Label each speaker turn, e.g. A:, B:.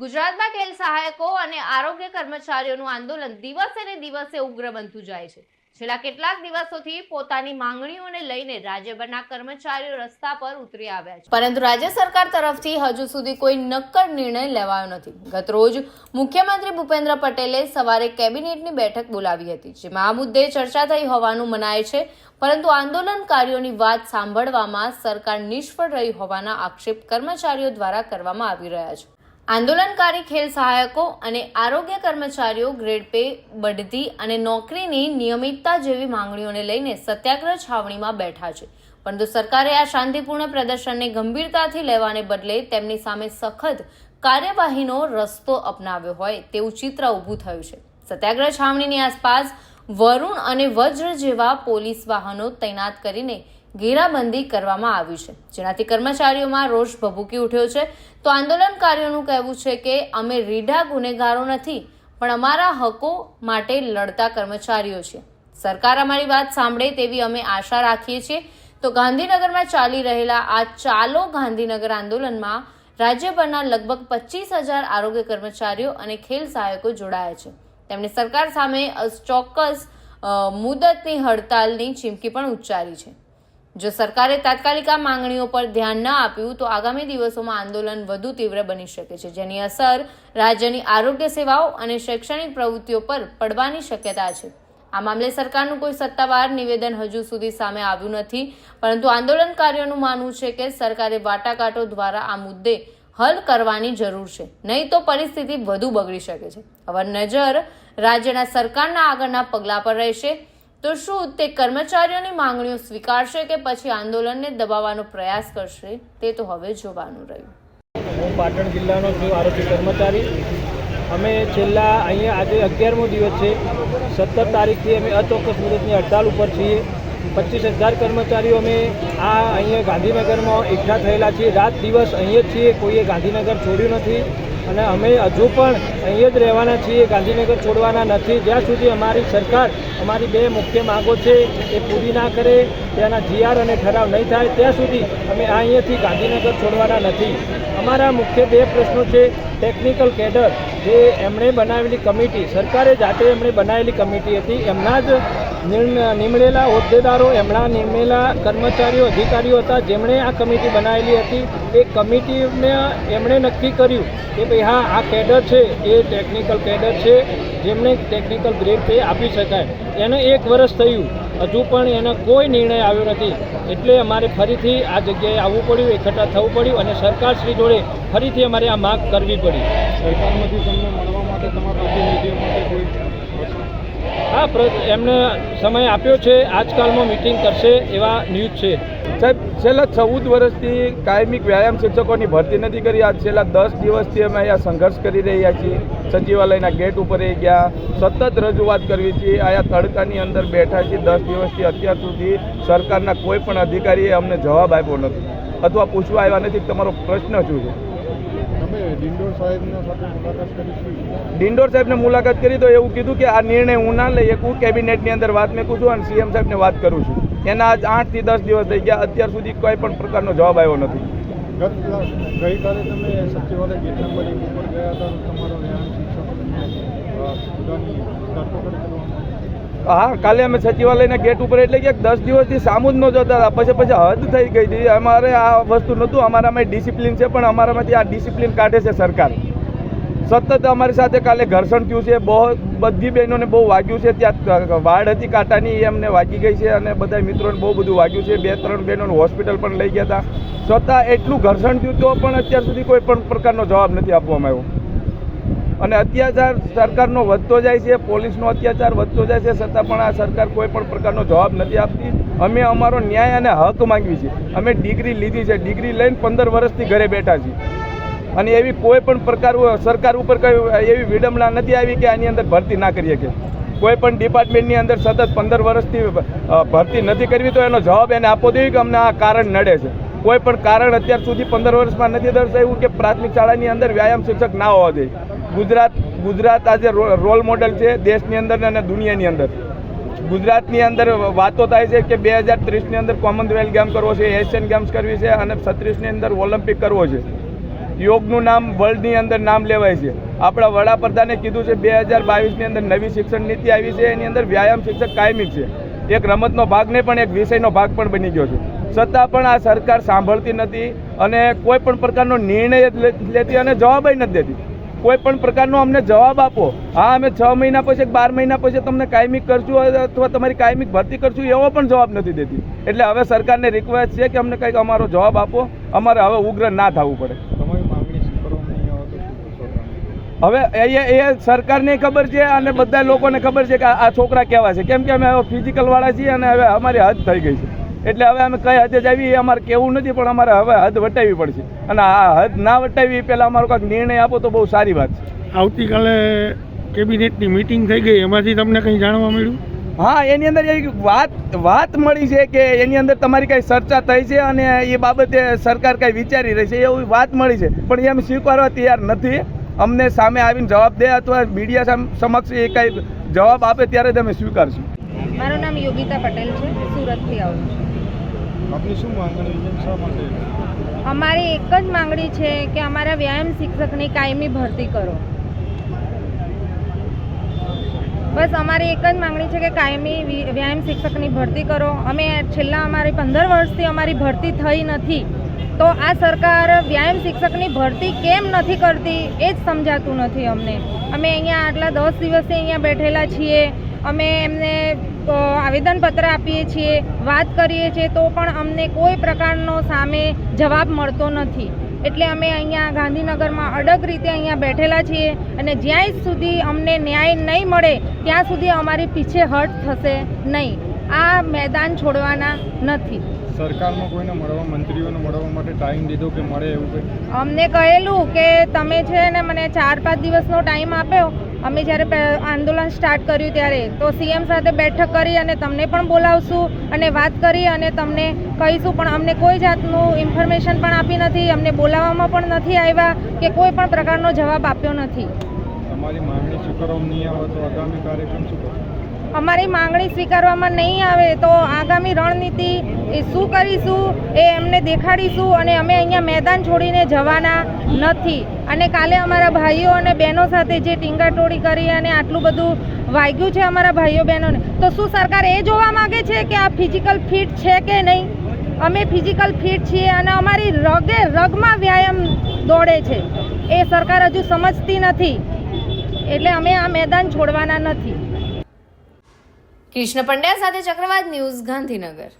A: ગુજરાતમાં ખેલ સહાયકો અને આરોગ્ય કર્મચારીઓનું આંદોલન દિવસે ને દિવસે ઉગ્ર બનતું જાય છે. છેલ્લા કેટલાક દિવસોથી પોતાની માંગણીઓને લઈને રાજ્યભરના કર્મચારીઓ રસ્તા પર ઉતરી આવ્યા છે. પરંતુ રાજ્ય સરકાર તરફથી હજુ સુધી કોઈ નક્કર નિર્ણય લેવાયો નથી. ગત રોજ મુખ્યમંત્રી ભૂપેન્દ્ર પટેલે સવારે કેબિનેટની બેઠક બોલાવી હતી, જેમાં આ મુદ્દે ચર્ચા થઈ હોવાનું મનાય છે. પરંતુ આંદોલનકારીઓની વાત સાંભળવામાં સરકાર નિષ્ફળ રહી હોવાના આક્ષેપ કર્મચારીઓ દ્વારા કરવામાં આવી રહ્યા છે. આંદોલનકારી ખેલ સહાયકો અને આરોગ્ય કર્મચારીઓ ગ્રેડ પે બઢતી અને નોકરીની નિયમિતતા જેવી માંગણીઓને લઈને સત્યાગ્રહ છાવણીમાં બેઠા છે. પરંતુ સરકારે આ શાંતિપૂર્ણ પ્રદર્શનને ગંભીરતાથી લેવાને બદલે તેમની સામે સખત કાર્યવાહીનો રસ્તો અપનાવ્યો હોય તેવું ચિત્ર ઊભું થયું છે. સત્યાગ્રહ છાવણીની આસપાસ વરુણ અને વજ્ર જેવા પોલીસ વાહનો તૈનાત કરીને ઘેરાબંધી કરવામાં આવી છે. જેનાથી કર્મચારીઓમાં રોષ ભભૂકી ઉઠ્યો છે. તો આંદોલનકારીઓનું કહેવું છે કે અમે રીઢા ગુનેગારો નથી, પણ અમારા હકો માટે લડતા કર્મચારીઓ છે સરકાર અમારી વાત સાંભળે તેવી અમે આશા રાખીએ છીએ. તો ગાંધીનગરમાં ચાલી રહેલા આ ચાલો ગાંધીનગર આંદોલનમાં રાજ્યભરના લગભગ પચીસ હજાર આરોગ્ય કર્મચારીઓ અને ખેલ સહાયકો જોડાયા છે. તેમણે સરકાર સામે ચોક્કસ મુદતની હડતાલની ચીમકી પણ ઉચ્ચારી છે. જો સરકારે તાત્કાલિક આ માંગણીઓ પર ધ્યાન ન આપ્યું, તો આગામી દિવસોમાં આંદોલન વધુ તીવ્ર બની શકે છે, જેની અસર રાજ્યની આરોગ્ય સેવાઓ અને શૈક્ષણિક પ્રવૃત્તિઓ પર પડવાની શક્યતા છે. આ મામલે સરકારનું કોઈ સત્તાવાર નિવેદન હજુ સુધી સામે આવ્યું નથી, પરંતુ આંદોલનકારીઓનું માનવું છે કે સરકારે વાટાઘાટો દ્વારા આ મુદ્દે હલ કરવાની જરૂર છે. નહીં તો પરિસ્થિતિ વધુ બગડી શકે છે. હવે નજર રાજ્યના સરકારના આગળના પગલાં પર રહેશે. તો શું તે કર્મચારીઓની માંગણીઓ સ્વીકારશે કે પછી આંદોલનને દબાવવાનો પ્રયાસ કરશે? તે તો હવે જોવાનું રહ્યું.
B: હું પાટણ જિલ્લાનો છું આરોગ્ય કર્મચારી. અમે છેલ્લા અહીંયા આજે અગિયારમો દિવસ છે. સત્તર તારીખથી અમે અચોક્કસ મુદતની હડતાલ ઉપર છીએ. પચીસ હજાર કર્મચારીઓ અમે આ અહીંયા ગાંધીનગરમાં એકઠા થયેલા છીએ. રાત દિવસ અહીંયા જ છીએ, કોઈએ ગાંધીનગર છોડ્યું નથી. અને અમે હજુ પણ અહીંયા જ રહેવાના છીએ, ગાંધીનગર છોડવાના નથી. જ્યાં સુધી અમારી સરકાર અમારી બે મુખ્ય માંગો છે, એ પૂરી ના કરે, ત્યાંના જીઆર અને ઠરાવ નહીં થાય, ત્યાં સુધી અમે અહીંયાથી ગાંધીનગર છોડવાના નથી. અમારા મુખ્ય બે પ્રશ્નો છે ટેકનિકલ કેડર જે એમણે બનાવેલી કમિટી, સરકારે જાતે એમણે બનાવેલી કમિટી હતી. એમના જ નિમણેલા હોદ્દેદારો, એમના નિમેલા કર્મચારીઓ, અધિકારીઓ હતા, જેમણે આ કમિટી બનાવેલી હતી. એ કમિટીને એમણે નક્કી કર્યું કે ભાઈ હા, આ કેડર છે, એ ટેકનિકલ કેડર છે, જેમને ટેકનિકલ ગ્રેડ પે આપી શકાય. એને એક વર્ષ થયું. હજુ પણ એનો કોઈ નિર્ણય આવ્યો નથી. એટલે અમારે ફરીથી આ જગ્યાએ આવવું પડ્યું એકઠા થવું પડ્યું અને સરકારશ્રી જોડે ફરીથી અમારે આ માગ કરવી પડી.
C: સરકારમાંથી તમને મળવા માટે તમારા પ્રતિનિધિઓ માટે કોઈ
B: હા એમને સમય આપ્યો છે. આજકાલમાં મિટિંગ કરશે એવા ન્યૂઝ છે.
C: સાહેબ છેલ્લા ચૌદ વર્ષથી કાયમિક વ્યાયામ શિક્ષકોની ભરતી નથી કરી. આ છેલ્લા દસ દિવસથી અમે અહીંયા સંઘર્ષ કરી રહ્યા છીએ. સચિવાલયના ગેટ ઉપર એ ગયા. સતત રજૂઆત કરવી છીએ અહીંયા તડકાની અંદર બેઠા છીએ. દસ દિવસથી અત્યાર સુધી સરકારના કોઈ પણ અધિકારીએ અમને જવાબ આપ્યો નથી. અથવા પૂછવા આવ્યા નથી. તમારો પ્રશ્ન શું છે?
D: ડિંડોર સાહેબના મુલાકાત કરી છે.
C: ડિંડોર સાહેબને મુલાકાત કરી તો એવું કીધું કે આ નિર્ણય હું ના લઈ હું કેબિનેટની અંદર વાત મેકું છું અને સીએમ સાહેબને વાત કરું છું. એના આજ આઠથી દસ દિવસ થઈ ગયા અત્યાર સુધી કોઈ પણ પ્રકારનો જવાબ આવ્યો નથી.
D: ગઈકાલે તમે સચિવાલય એક ઉપર ગયા હતા તમારો
C: હા કાલે અમે સચિવાલયના ગેટ ઉપર એટલે કે દસ દિવસથી સામું જ ન જોતા હતા. પછી પછી હદ થઈ ગઈ હતી. અમારે આ વસ્તુ નહોતું. અમારામાં ડિસિપ્લિન છે પણ અમારામાંથી આ ડિસિપ્લિન કાઢે છે સરકાર. સતત અમારી સાથે કાલે ઘર્ષણ થયું છે. બહુ બધી બહેનોને બહુ વાગ્યું છે. ત્યાં વાડ હતી, કાંટાની, એ અમને વાગી ગઈ છે અને બધા મિત્રોને બહુ બધું વાગ્યું છે. બે ત્રણ બહેનોને હોસ્પિટલ પણ લઈ ગયા હતા. છતાં એટલું ઘર્ષણ થયું તો પણ અત્યાર સુધી કોઈ પણ પ્રકારનો જવાબ નથી આપવામાં આવ્યો. અને અત્યાચાર સરકારનો વધતો જાય છે, પોલીસનો અત્યાચાર વધતો જાય છે, છતાં પણ આ સરકાર કોઈ પણ પ્રકારનો જવાબ નથી આપતી. અમે અમારો ન્યાય અને હક માંગવી છે. અમે ડિગ્રી લીધી છે. ડિગ્રી લઈને પંદર વર્ષથી ઘરે બેઠા છીએ. અને એવી કોઈ પણ પ્રકાર સરકાર ઉપર કઈ એવી વિડંબના નથી આવી કે આની અંદર ભરતી ના કરી શકે કોઈ પણ ડિપાર્ટમેન્ટની અંદર સતત પંદર વર્ષથી ભરતી નથી કરવી તો એનો જવાબ એને આપવો જોઈએ કે અમને આ કારણ નડે છે. કોઈ પણ કારણ અત્યાર સુધી પંદર વર્ષમાં નથી દર્શાવ્યું કે પ્રાથમિક શાળાની અંદર વ્યાયામ શિક્ષક ના હોવા જોઈએ. ગુજરાત ગુજરાત આજે રોલ મોડલ છે દેશની અંદર અને દુનિયાની અંદર. ગુજરાતની અંદર વાતો થાય છે કે બે હજાર ત્રીસની અંદર કોમનવેલ્થ ગેમ કરવો છે, એશિયન ગેમ્સ કરવી છે અને છત્રીસની અંદર ઓલિમ્પિક કરવો છે. યોગનું નામ, વર્લ્ડની અંદર નામ લેવાય છે. આપણા વડાપ્રધાને કીધું છે, બે હજાર બાવીસની અંદર નવી શિક્ષણ નીતિ આવી છે, એની અંદર વ્યાયામ શિક્ષક કાયમી છે. એક રમતનો ભાગ નહીં પણ એક વિષયનો ભાગ પણ બની ગયો છે. છતાં પણ આ સરકાર સાંભળતી નથી અને કોઈ પણ પ્રકારનો નિર્ણય જ લેતી અને જવાબય નથી દેતી. કોઈ પણ પ્રકારનો અમને જવાબ આપો. હા, અમે છ મહિના પછી એક બાર મહિના પછી તમને કાયમિક કરશું અથવા તમારી કાયમિક ભરતી કરશું, એવો પણ જવાબ નથી દેતી. એટલે હવે સરકારને રિક્વેસ્ટ છે કે અમને કંઈક અમારો જવાબ આપો. અમારે હવે ઉગ્ર ના થવું પડે
D: તમારી માંગણી સ્વીકારવામાં નહીં આવે તો શું કરશો તમે?
C: હવે એ એ સરકારને ખબર છે અને બધા લોકોને ખબર છે કે આ છોકરા કેવા છે. કેમ કે અમે હવે ફિઝિકલ વાળા છીએ અને હવે અમારી હદ થઈ ગઈ છે. એટલે હવે અમે કઈ હદે જાવી એ અમારે કેવું નથી પણ અમારે હવે હદ વટાવી પડશે. અને આ હદ ના વટાવી એ પહેલાં અમારો કાંઈક નિર્ણય આપો તો બહુ સારી વાત છે.
E: આવતીકાલે કેબિનેટની મીટિંગ થઈ ગઈ એમાંથી તમને કંઈ જાણવા મળ્યું?
C: હા એની અંદર એક વાત વાત મળી છે કે એની અંદર તમારી કાંઈ ચર્ચા થઈ છે અને એ બાબતે સરકાર કાંઈ વિચારી રહી છે એવી વાત મળી છે. પણ એ અમે સ્વીકારવા તૈયાર નથી. અમને સામે આવીને જવાબ દે અથવા મીડિયા સમક્ષ એ કઈ જવાબ આપે ત્યારે તમે સ્વીકારશો.
F: મારું નામ યોગિતા પટેલ છે સુરતથી આવું છું.
D: આપની શું માંગણી
F: અમારી એક જ માંગણી છે કે અમારા વ્યાયામ શિક્ષકની કાયમી ભરતી કરો. બસ અમારી એક જ માંગણી છે કે કાયમી વ્યાયામ શિક્ષકની ભરતી કરો. અમે છેલ્લા અમારી પંદર વર્ષથી અમારી ભરતી થઈ નથી. તો આ સરકાર વ્યાયામ શિક્ષકની ભરતી કેમ નથી કરતી એ જ સમજાતું નથી અમને. અમે અહીંયા આટલા દસ દિવસથી અહીંયા બેઠેલા છીએ, અમે એમને આવેદનપત્ર આપીએ છીએ, વાત કરીએ છીએ, તો પણ અમને કોઈ પ્રકારનો સામે જવાબ મળતો નથી. એટલે અમે અહીંયા ગાંધીનગરમાં અડગ રીતે અહીંયા બેઠેલા છીએ અને જ્યાં સુધી અમને ન્યાય નહીં મળે, ત્યાં સુધી અમારી પીછે હટ થશે નહીં. આ મેદાન છોડવાના નથી.
D: સરકારમાં કોઈને મળવા મંત્રીઓને મળવા માટે ટાઈમ દીધો કે મળે એવું કંઈ?
F: અમને કહેલું કે તમે છે ને મને ચાર પાંચ દિવસનો ટાઈમ આપ્યો. અમે જ્યારે આંદોલન સ્ટાર્ટ કર્યું ત્યારે. તો સીએમ સાથે બેઠક કરી અને તમને પણ બોલાવશું અને વાત કરી અને તમને કહીશું. પણ અમને કોઈ જાતનું ઇન્ફોર્મેશન પણ આપી નથી. અમને બોલાવવામાં પણ નથી આવ્યા કે કોઈ પણ પ્રકારનો જવાબ આપ્યો નથી.
D: તમારી માંગણી સ્વીકારવામાં નહીં આવે તો આગામી કાર્યક્રમ શું કરશો?
F: અમારી માંગણી સ્વીકારવામાં નહીં આવે તો આગામી રણનીતિ એ શું કરીશું એ એમને દેખાડીશું અને અમે અહીંયા મેદાન છોડીને જવાના નથી. અને કાલે અમારા ભાઈઓ અને બહેનો સાથે જે ટીંગાટોળી કરી અને આટલું બધું વાગ્યું છે અમારા ભાઈઓ બહેનોને, તો શું સરકાર એ જોવા માગે છે કે આ ફિઝિકલ ફિટ છે કે નહીં? અમે ફિઝિકલ ફિટ છીએ અને અમારી રગે રગમાં વ્યાયામ દોડે છે. એ સરકાર હજુ સમજતી નથી. એટલે અમે આ મેદાન છોડવાના નથી.
A: કૃષ્ણ પંડ્યા સાથે ચક્રવાત ન્યૂઝ ગાંધીનગર